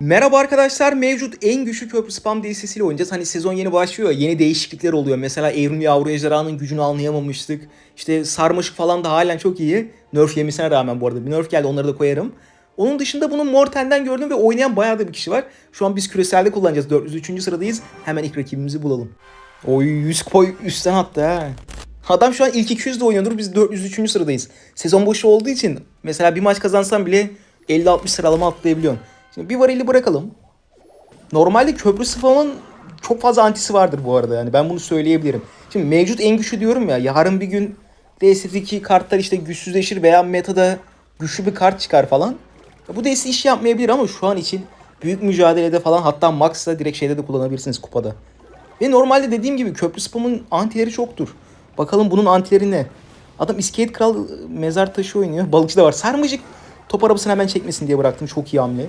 Merhaba arkadaşlar. Mevcut en güçlü köprü spam DLC'siyle oynayacağız. Hani sezon yeni başlıyor. Yeni değişiklikler oluyor. Mesela Evrim Yavru Ejderha'nın gücünü anlayamamıştık. İşte sarmaşık falan da halen çok iyi. Nerf yemesine rağmen bu arada. Bir nerf geldi onları da koyarım. Onun dışında bunu Morten'den gördüm ve oynayan bayağı da bir kişi var. Şu an biz küreselde kullanacağız. 403. sıradayız. Hemen ilk rakibimizi bulalım. Oy 100 koy üstten attı ha. Adam şu an ilk 200'de oynuyordur. Biz 403. sıradayız. Sezon boşu olduğu için mesela bir maç kazansam bile 50-60 sıralama atlayabiliyorsun. Şimdi bir varili bırakalım. Normalde köprü spamın çok fazla antisi vardır bu arada. Yani ben bunu söyleyebilirim. Şimdi mevcut en güçlü diyorum ya. Yarın bir gün DS2 kartlar işte güçsüzleşir veya metada güçlü bir kart çıkar falan. Bu DS iş yapmayabilir ama şu an için büyük mücadelede falan hatta Max'la direkt şeyde de kullanabilirsiniz kupada. Ve normalde dediğim gibi köprü spamın antileri çoktur. Bakalım bunun antileri ne? Adam iskelet kral mezar taşı oynuyor. Balıkçı da var. Sarmacık top arabasını hemen çekmesin diye bıraktım. Çok iyi hamle.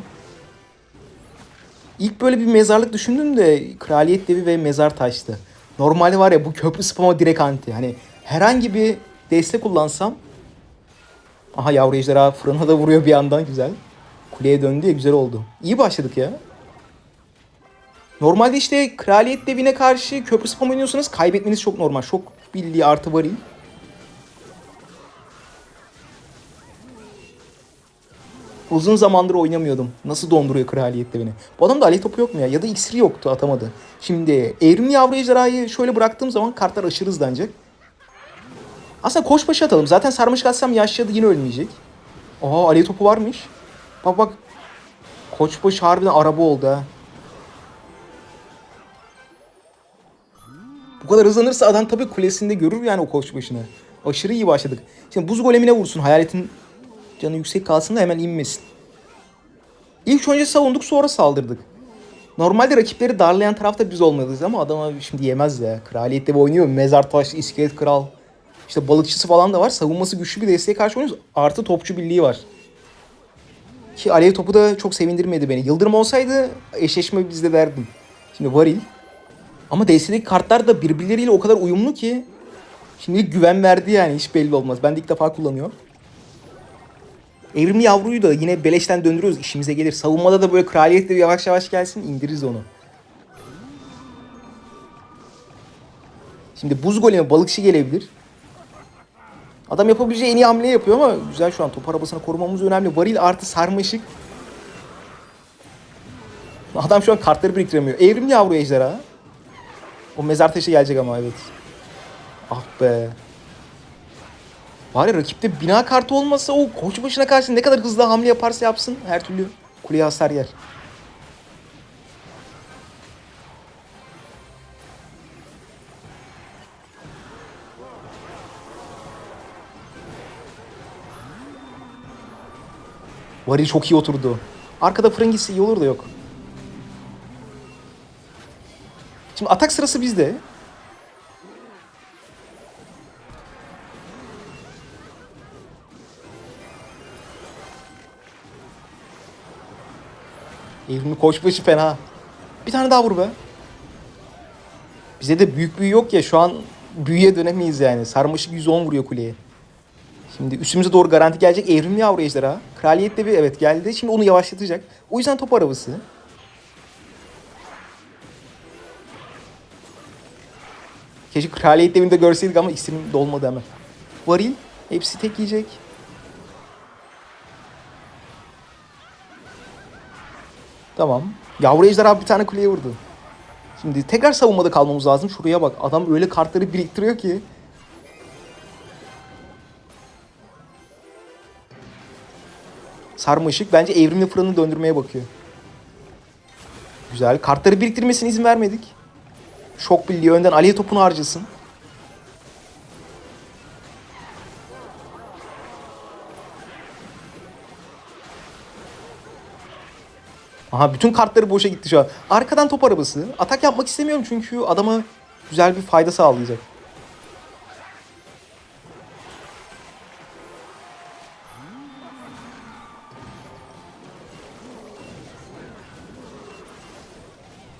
İlk böyle bir mezarlık düşündüm de kraliyet devi ve mezar taştı. Normalde var ya bu köprü spama direkt anti. Hani herhangi bir destek kullansam Aha yavru ejderha fırına da vuruyor bir yandan güzel. Kuleye döndü ya güzel oldu. İyi başladık ya. Normalde işte kraliyet devine karşı köprü spam oynuyorsanız kaybetmeniz çok normal. Şok bildiği artı varil. Uzun zamandır oynamıyordum. Nasıl donduruyor kraliyet devini. Bu adamda alev topu yok mu ya? Ya da iksiri yoktu atamadı. Şimdi evrimli yavru ejderhayı şöyle bıraktığım zaman kartlar aşırı hızlanacak. Aslında koş başı atalım. Zaten sarmış atsam yaşadı yine ölmeyecek. Aa alev topu varmış. Bak bak. Koçbaşı harbiden araba oldu ha. Bu kadar hızlanırsa adam tabii kulesinde görür yani o koçbaşını. Aşırı iyi başladık. Şimdi buz golemine vursun. Hayaletin canı yüksek kalsın da hemen inmesin. İlk önce savunduk sonra saldırdık. Normalde rakipleri darlayan tarafta biz olmalıyız ama adama şimdi yemez ya. Kraliyette bir oynuyor. Mezar taşı, iskelet kral. İşte balıkçısı falan da var. Savunması güçlü bir desteğe karşı oynuyoruz. Artı topçu birliği var. Ki alev topu da çok sevindirmedi beni. Yıldırım olsaydı eşleşme bizde derdim. Şimdi varil. Ama DS'deki kartlar da birbirleriyle o kadar uyumlu ki. Şimdilik güven verdi yani hiç belli olmaz. Ben de ilk defa kullanıyorum. Evrimli yavruyu da yine beleşten döndürüyoruz. işimize gelir. Savunmada da böyle kraliyetle yavaş yavaş gelsin indiririz onu. Şimdi buz golemi balıkçı gelebilir. Adam yapabileceği en iyi hamleyi yapıyor ama güzel şu an top arabasını korumamız önemli. Varil artı sarmaşık. Adam şu an kartları biriktiremiyor. Evrimli yavru ejderha. O mezar taşı gelecek ama evet. Ah be. Ya rakipte bina kartı olmasa o koç başına karşı ne kadar hızlı hamle yaparsa yapsın her türlü kuleye hasar yer. Varil çok iyi oturdu. Arkada fırın gitse iyi olur da yok. Şimdi atak sırası bizde. Evrimli koçbaşı fena. Bir tane daha vur be. Bize de büyük büyü yok ya şu an büyüye dönemeyiz yani. Sarmaşık 110 vuruyor kuleye. Şimdi üstümüze doğru garanti gelecek evrimli yavru ejderha. Kraliyet de bir evet geldi. Şimdi onu yavaşlatacak. O yüzden top arabası. Keşke kraliyet devinde görseydik ama iksirim dolmadı hemen. Varil hepsi tek yiyecek. Tamam. Yavru ejderha bir tane kuleye vurdu. Şimdi tekrar savunmada kalmamız lazım. Şuraya bak. Adam öyle kartları biriktiriyor ki. Sarmaşık bence evrimli fırını döndürmeye bakıyor. Güzel. Kartları biriktirmesine izin vermedik. Şok birliği önden Aliye topunu harcasın. Aha bütün kartları boşa gitti şu an. Arkadan top arabası. Atak yapmak istemiyorum çünkü adama güzel bir fayda sağlayacak.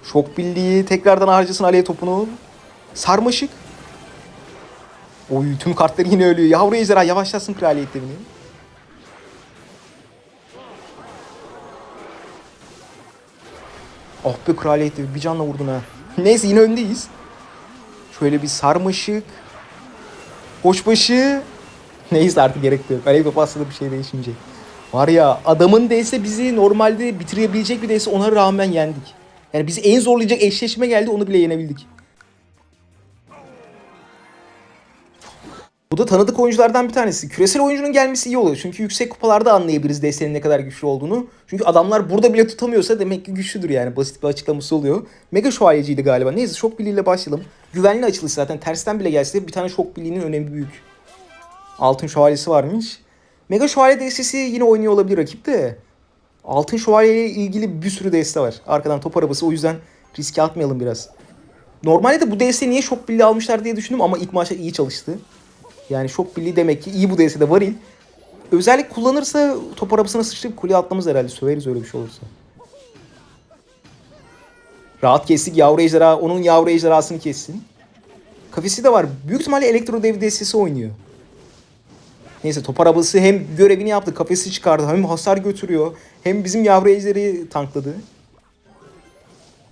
Şok birliği tekrardan harcasın Aliye topunu. Sarmaşık. Oy tüm kartları yine ölüyor. Yavru ejderha yavaşlasın kraliyet devini. Oh be kraliyeti bir canla vurdun ha. Neyse yine öndeyiz. Şöyle bir sarmaşık. Koçbaşı. Neyse artık gerek yok. Alev topu aslında bir şey değişmeyecek. Var ya adamın DS bizi normalde bitirebilecek bir DS ona rağmen yendik. Yani bizi en zorlayacak eşleşme geldi onu bile yenebildik. Da tanıdık oyunculardan bir tanesi. Küresel oyuncunun gelmesi iyi oluyor. Çünkü yüksek kupalarda anlayabiliriz DS'nin ne kadar güçlü olduğunu. Çünkü adamlar burada bile tutamıyorsa demek ki güçlüdür yani. Basit bir açıklaması oluyor. Mega şövalyeciydi galiba. Neyse şok birliğiyle başlayalım. Güvenli açılış zaten. Tersten bile gelse bir tane şok birliğinin önemi büyük. Altın şövalyesi varmış. Mega şövalye DS'si yine oynuyor olabilir rakip de. Altın şövalye ile ilgili bir sürü DS var. Arkadan top arabası o yüzden riske atmayalım biraz. Normalde de bu DS niye şok birliği almışlar diye düşündüm ama ilk maçta iyi çalıştı. Yani şok birliği demek ki iyi bu DS'de varil. Özellik kullanırsa top arabasına sıçrayıp kuleye atlamaz herhalde. Söveriz öyle bir şey olursa. Rahat kestik yavru ejderha. Onun yavru ejderhasını kessin. Kafesi de var. Büyük ihtimalle elektro dev DS'si oynuyor. Neyse top arabası hem görevini yaptı. Kafesi çıkardı. Hem hasar götürüyor. Hem bizim yavru ejderi tankladı.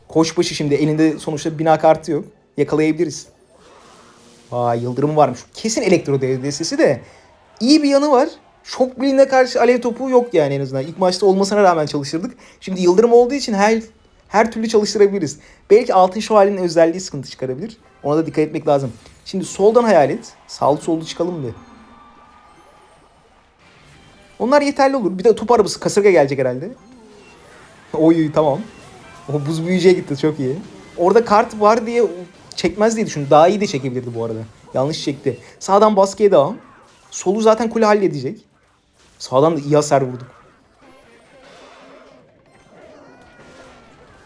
Koçbaşı şimdi elinde sonuçta bina kartı yok. Yakalayabiliriz. Aa yıldırım varmış. Kesin elektro DS'si de iyi bir yanı var. Şok birliğine karşı alev topu yok yani en azından. İlk maçta olmasına rağmen çalıştırdık. Şimdi yıldırım olduğu için her her türlü çalıştırabiliriz. Belki altın şövalyenin özelliği sıkıntı çıkarabilir. Ona da dikkat etmek lazım. Şimdi soldan hayal et. Sağlı sollu çıkalım bir. Onlar yeterli olur. Bir de top arabası kasırga gelecek herhalde. Oy tamam. O buz büyücüye gitti çok iyi. Orada kart var diye çekmez diye düşündüm. Daha iyi de çekebilirdi bu arada. Yanlış çekti. Sağdan baskıya devam. Solu zaten kule halledecek. Sağdan da iyi hasar vurduk.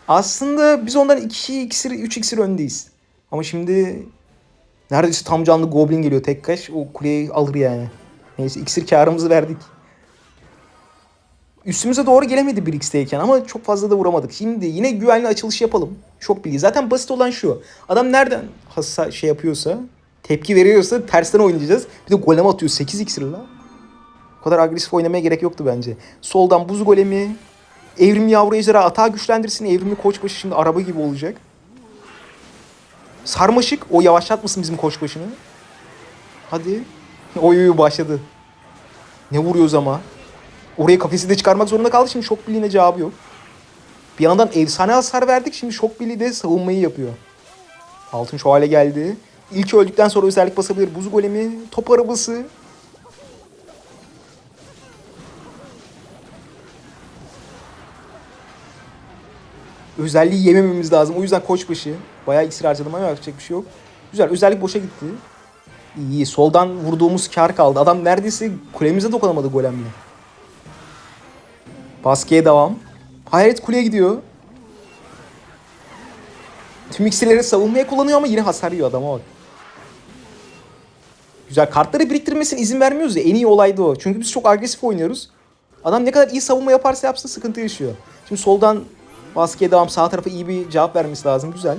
Aslında biz ondan 2 iksir, 3 iksir öndeyiz. Ama şimdi neredeyse tam canlı goblin geliyor tek kaş. O kuleyi alır yani. Neyse iksir karımızı verdik. Üstümüze doğru gelemedi 1x'teyken ama çok fazla da vuramadık. Şimdi yine güvenli açılış yapalım. Çok bilgi. Zaten basit olan şu. Adam nereden hassa şey yapıyorsa, tepki veriyorsa tersten oynayacağız. Bir de golem atıyor 8 iksir la. O kadar agresif oynamaya gerek yoktu bence. Soldan buz golemi, evrim yavru ejderha atağı güçlendirsin. Evrimli koçbaşı şimdi araba gibi olacak. Sarmaşık o yavaşlatmasın bizim koçbaşını. Hadi. Oy oy başladı. Ne vuruyoruz ama. Oraya kafesi de çıkarmak zorunda kaldı. Şimdi şok birliğine cevabı yok. Bir yandan efsane hasar verdik. Şimdi şok birliği de savunmayı yapıyor. Altın şövalye geldi. İlk öldükten sonra özellik basabilir. Buz golemi, top arabası. Özelliği yemememiz lazım. O yüzden koçbaşı. Bayağı iksir harcadım ama yapacak bir şey yok. Güzel. Özellik boşa gitti. İyi. Soldan vurduğumuz kar kaldı. Adam neredeyse kulemize dokunamadı golemle. Baskıya devam. Hayalet kuleye gidiyor. Tüm iksirleri savunmaya kullanıyor ama yine hasar yiyor adama bak. Güzel. Kartları biriktirmesine izin vermiyoruz ya. En iyi olay da o. Çünkü biz çok agresif oynuyoruz. Adam ne kadar iyi savunma yaparsa yapsın sıkıntı yaşıyor. Şimdi soldan baskıya devam. Sağ tarafa iyi bir cevap vermesi lazım. Güzel.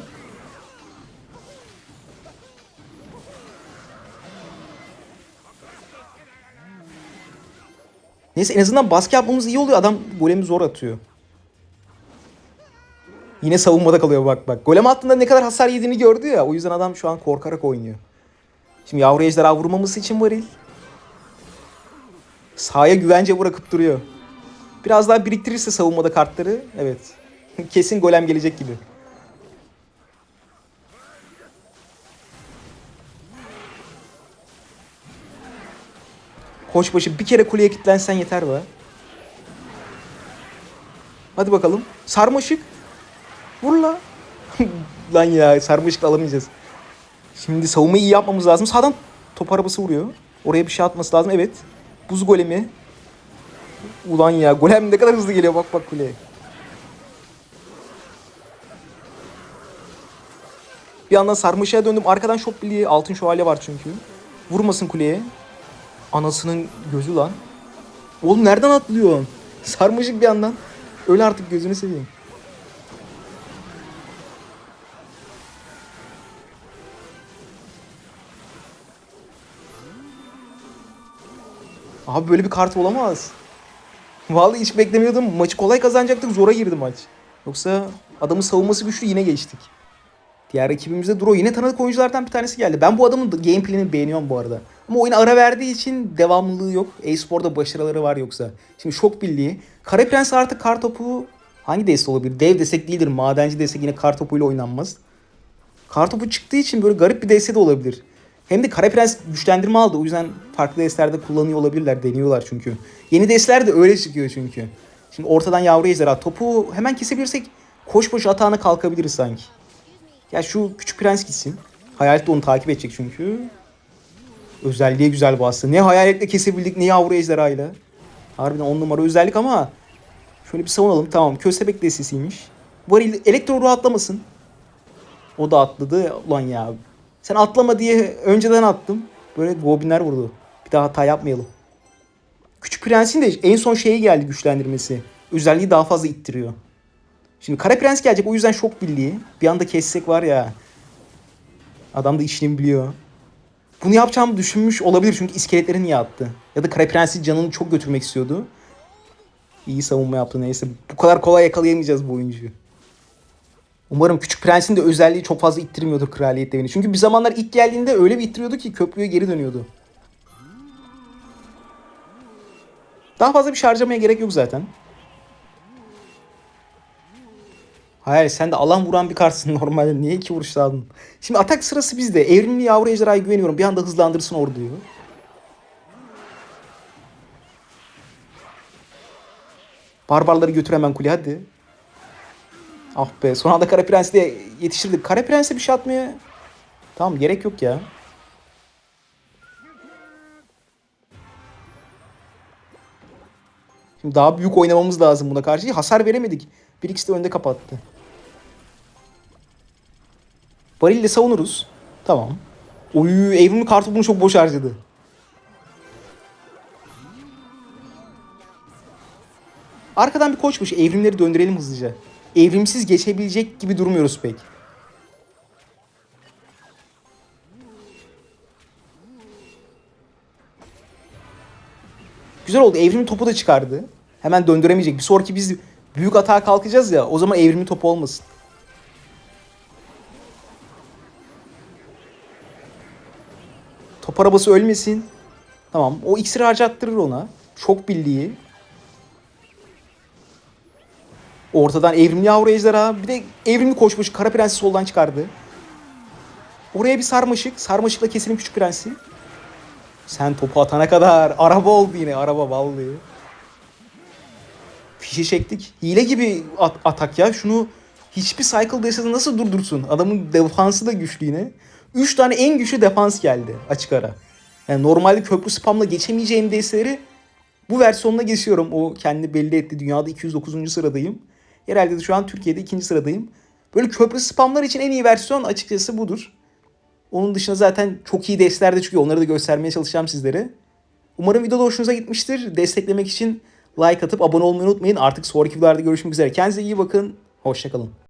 Neyse en azından baskı yapmamız iyi oluyor. Adam golemi zor atıyor. Yine savunmada kalıyor bak bak. Golem attığında ne kadar hasar yediğini gördü ya. O yüzden adam şu an korkarak oynuyor. Şimdi yavru ejderha vurmaması için varil. Sahaya güvence bırakıp duruyor. Biraz daha biriktirirse savunmada kartları. Evet. Kesin golem gelecek gibi. Koçbaşı bir kere kuleye kilitlensen yeter be. Hadi bakalım. Sarmaşık. Vur la. Lan ya sarmaşık alamayacağız. Şimdi savunmayı iyi yapmamız lazım. Sağdan top arabası vuruyor. Oraya bir şey atması lazım. Evet. Buz golemi. Ulan ya golem ne kadar hızlı geliyor bak bak kuleye. Bir yandan sarmaşığa döndüm. Arkadan şok birliği altın şövalye var çünkü. Vurmasın kuleye. Anasının gözü lan. Oğlum nereden atlıyor? Sarmaşık bir yandan. Öyle artık gözünü seveyim. Abi böyle bir kart olamaz. Vallahi hiç beklemiyordum. Maçı kolay kazanacaktık. Zora girdi maç. Yoksa Adamın savunması güçlü yine geçtik. Diğer rakibimizde Duro yine tanıdık oyunculardan bir tanesi geldi. Ben bu adamın da gameplay'ini beğeniyorum bu arada. Ama oyuna ara verdiği için devamlılığı yok. E-sporda başarıları var yoksa. Şimdi şok birliği. Kara Prens artık kartopu hangi deste olabilir? Dev desek değildir. Madenci desek yine kartopuyla oynanmaz. Kartopu çıktığı için böyle garip bir deste de olabilir. Hem de Kara Prens güçlendirme aldı. O yüzden farklı destelerde kullanıyor olabilirler. Deniyorlar çünkü. Yeni destler de öyle çıkıyor çünkü. Şimdi ortadan yavru ejderha. Topu hemen kesebilirsek koş boş atağına kalkabiliriz sanki. Ya şu küçük prens gitsin. Hayalet de onu takip edecek çünkü. Özelliği güzel bastı. Ne hayaletle kesebildik ne yavru ejderhayla. Harbiden on numara özellik ama şöyle bir savunalım. Tamam köstebek destesiymiş. Bu arada elektro ruh atlamasın. O da atladı. Ulan ya. Sen atlama diye önceden attım. Böyle goblinler vurdu. Bir daha hata yapmayalım. Küçük Prens'in de en son şeyi geldi güçlendirmesi. Özelliği daha fazla ittiriyor. Şimdi Kara Prens gelecek o yüzden şok birliği. Bir anda kessek var ya. Adam da işini biliyor. Bunu yapacağımı düşünmüş olabilir çünkü iskeletleri niye attı? Ya da Kara Prens'in canını çok götürmek istiyordu. İyi savunma yaptı neyse. Bu kadar kolay yakalayamayacağız bu oyuncuyu. Umarım Küçük Prens'in de özelliği çok fazla ittirmiyordur kraliyet devini. Çünkü bir zamanlar ilk geldiğinde öyle bir ittiriyordu ki köprüye geri dönüyordu. Daha fazla bir şey harcamaya gerek yok zaten. Hayır sen de alan vuran bir kartsın normalde. Niye iki vuruş aldın? Şimdi atak sırası bizde. Evrimli yavru ejderhaya güveniyorum. Bir anda hızlandırsın orduyu. Barbarları götür hemen kule hadi. Ah be son anda Kara Prens'i de yetiştirdik. Kara Prens'e bir şey atmaya... Tamam gerek yok ya. Şimdi daha büyük oynamamız lazım buna karşı. Hasar veremedik. Bir ikisi de önde kapattı. Barille savunuruz. Tamam. Oy evrimli kartı bunu çok boş harcadı. Arkadan bir koçmuş. Evrimleri döndürelim hızlıca. Evrimsiz geçebilecek gibi durmuyoruz pek. Güzel oldu. Evrimi topu da çıkardı. Hemen döndüremeyecek. Bir sonraki biz büyük atağa kalkacağız ya. O zaman evrimi topu olmasın. Top arabası ölmesin. Tamam. O iksiri harcattırır ona. Şok birliği. Ortadan evrimli yavru ejderha. Bir de evrimli koşmuş. Kara prensi soldan çıkardı. Oraya bir sarmaşık. Sarmaşıkla keselim küçük prensi. Sen topu atana kadar. Araba oldu yine. Araba vallahi. Fişi çektik. Hile gibi at- atak ya. Şunu hiçbir cycle destesi nasıl durdursun? Adamın defansı da güçlü yine. 3 tane en güçlü defans geldi açık ara. Yani normalde köprü spamla geçemeyeceğim desteleri bu versiyonla geçiyorum. O kendi belli etti. Dünyada 209. sıradayım. Herhalde de şu an Türkiye'de ikinci sıradayım. Böyle köprü spamlar için en iyi versiyon açıkçası budur. Onun dışında zaten çok iyi destler de çıkıyor. Onları da göstermeye çalışacağım sizlere. Umarım videoda hoşunuza gitmiştir. Desteklemek için like atıp abone olmayı unutmayın. Artık sonraki videolarda görüşmek üzere. Kendinize iyi bakın. Hoşçakalın.